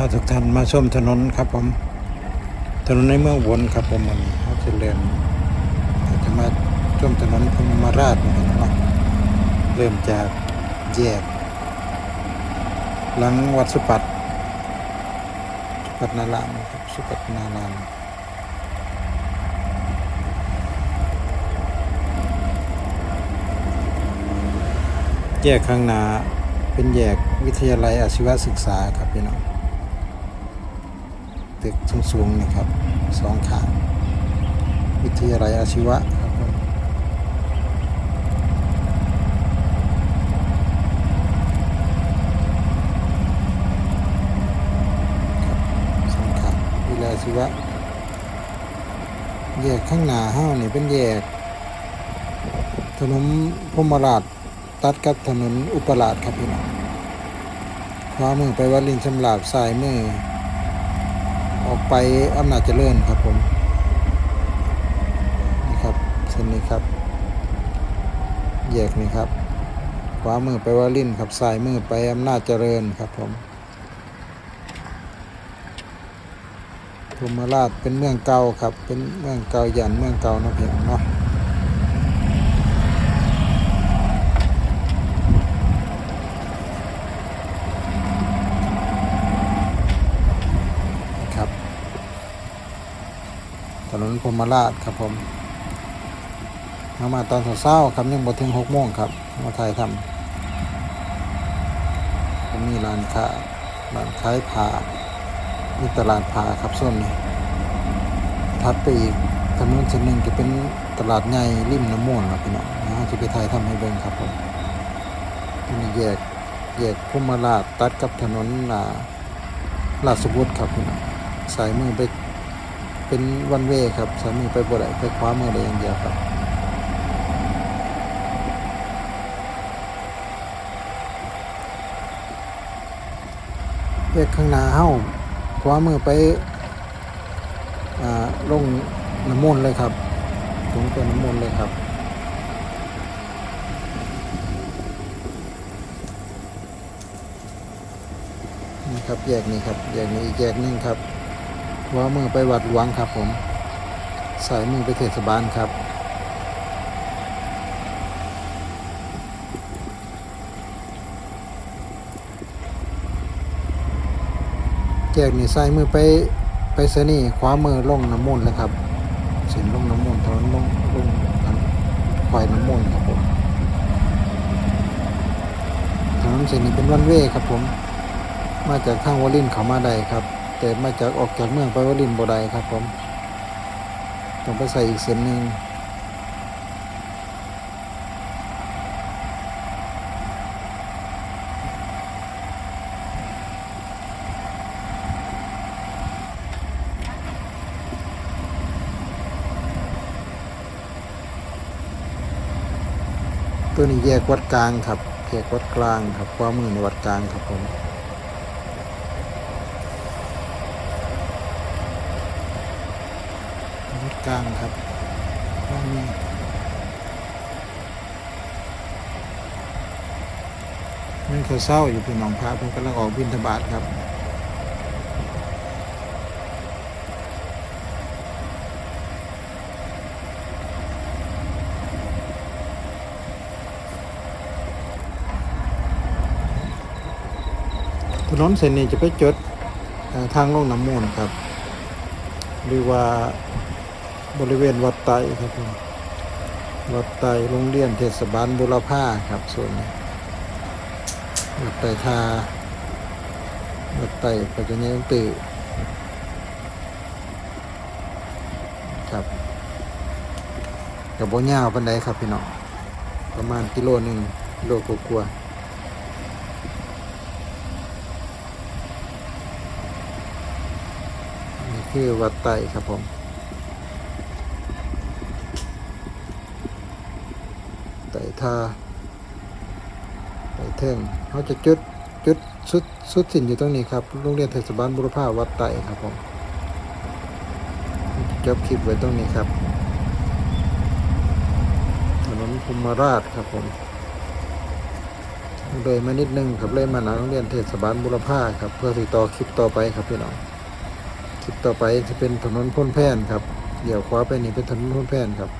าทุกท่านมาชมถนนครับผมถนนในเมืองวนครับผมวันเขาจะเริ่มจะมาชมถนนพมราชนะครับเนาะเริ่มจากแยก หลังวัดสุปัตสุปัตนารามครับสุปัตนารามแยกข้างหน้าเป็นแยกวิทยาลัยอาชีวศึกษาครับพี่น้อง ตึกสูงๆนี่ครับสองข้างวิทยาลัยอาชีวะครับสองข้างวิทยาลัยอาชีวะแยกข้างหน้าห้านี่เป็นแยก ถนนพมราชตัดกับถนนอุปราชครับพี่น้องขวามือไปวัดลินชำลาบซ้ายมือ ออกไปอำนาจเจริญครับผมนี่ครับเส้นนี้ครับ แยกนี่ครับ ขวามือไปวาลินครับซ้ายมือไปอำนาจเจริญครับผมพรหมราชเป็นเมืองเก่าครับ เป็นเมืองเก่ายันเมืองเก่านะเพียงเนาะ ครับถนน พรมราชครับผมมามาตอนเช้าครับยังบ่ถึงหกโมงครับมาถ่ายทำก็มีร้านค้าร้านขายผ้ามีตลาดผ้าครับส่วนนี้ถัดไปอีกถนนเส้นหนึ่งจะเป็นตลาดใหญ่ริมน้ำมูลครับพี่น้องนะจะไปถ่ายทำให้เบิ่งครับผมที่นี่แยกแยกพรหมราชตัดกับถนนอ่าลาดสบุตรครับพี่น้องสายมือไป เป็นวันเวครับสามือไปบ่ได้ไปคว้ามือได้อย่างเดียวครับเลขข้างหน้าเฮ้าคว้ามือไปอ่าลงน้ำมนต์เลยครับลงไปน้ำมนต์เลยครับนี่ครับแยกนี้ครับแยกนี้อีกแยกนึงครับ ขวามือไปวัดหลวงครับผมสายมือไปเทศบาลครับแยกนี้ซ้ายมือไปไปเสนีย์ขวามือลงน้ำมนต์เลยครับเส้นลงน้ำมนต์ถนนลงลงอันควายน้ำมนต์ครับผมถนนเส้นนี้เป็นวันเวครับผม มาจากทางวอลินเขามาได้ครับ แต่มาจากออกจากเมืองไปวอลินบ่ได้ครับผมต้องไปใส่อีกเส้นหนึ่งตัวนี้แยกวัดกลางครับแยกวัดกลางครับความมือในวัดกลางครับผม วัด กลางครับตรงนี้นั่นคือเศร้าอยู่พี่น้องพระเพิ่นกำลังออกบินทบาทครับถนนเส้นนี้จะไปจดทางลงน้ำมูลครับ หรือว่า บริเวณวัดไตครับผมวัดไตโรงเรียนเทศบาลบุรพาครับส่วนนี้วัดไตทาวัดไตปัจจุบันตื่ครับกับโบย่าวปันไดครับพี่น้องประมาณกิโลหนึ่งกิโลกว่าๆนี่คือวัดไตครับผม ไต่ ทาไต่เทิงเขาจะจุดจุดสุดสุดสินอยู่ตรงนี้ครับโรงเรียนเทศบาลบุรพาวัดไตครับผมจบคลิปไว้ตรงนี้ครับถนนพรหมราชครับผมเลยมานิดนึงครับเลยมาหนาโรงเรียนเทศบาลบุรพาครับ เพื่อติดต่อคลิปต่อไปครับพี่น้องคลิปต่อไปจะเป็นถนนพ้นแพนครับเดี๋ยวขวาไปนี่เป็นถนนพ้นแพนครับ